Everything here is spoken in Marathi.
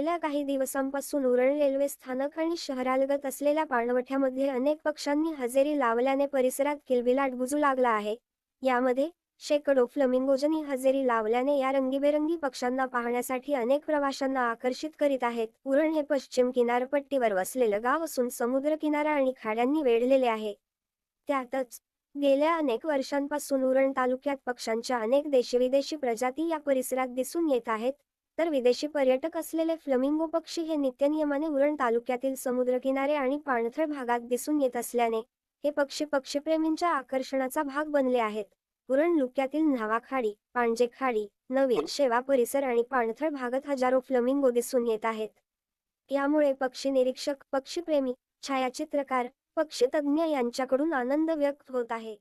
गेल्या काही दिवसांपासून उरण रेल्वे स्थानक आणि शहरालगत असलेल्या पाणवठ्यामध्ये अनेक पक्ष्यांनी हजेरी लावल्याने परिसरात किलबिलाट बुजू लागला आहे. यामध्ये शेकडो फ्लमिंगोजनी हजेरी लावल्याने या रंगीबेरंगी पक्ष्यांना पाहण्यासाठी अनेक प्रवाशांना आकर्षित करीत आहेत. उरण हे पश्चिम किनारपट्टीवर वसलेलं गाव असून समुद्र किनारा आणि खाड्यांनी वेढलेले आहे. त्यातच गेल्या अनेक वर्षांपासून उरण तालुक्यात पक्ष्यांच्या अनेक देशीविदेशी प्रजाती या परिसरात दिसून येत आहेत. तर विदेशी पर्यटक असलेले फ्लमिंगो पक्षी हे नित्यनियमाने उरण तालुक्यातील समुद्रकिनारे आणि पाणथळ भागात दिसून येत असल्याने हे पक्षी पक्षीप्रेमींच्या आकर्षणाचा भाग बनले आहेत. उरण लुक्यातील न्हावाखाडी पांजेखाडी पांजे खाडी नवीन शेवा परिसर आणि पाणथळ भागात हजारो फ्लमिंगो दिसून येत आहेत. यामुळे पक्षी निरीक्षक पक्षीप्रेमी छायाचित्रकार पक्षीतज्ञ यांच्याकडून आनंद व्यक्त होत आहे.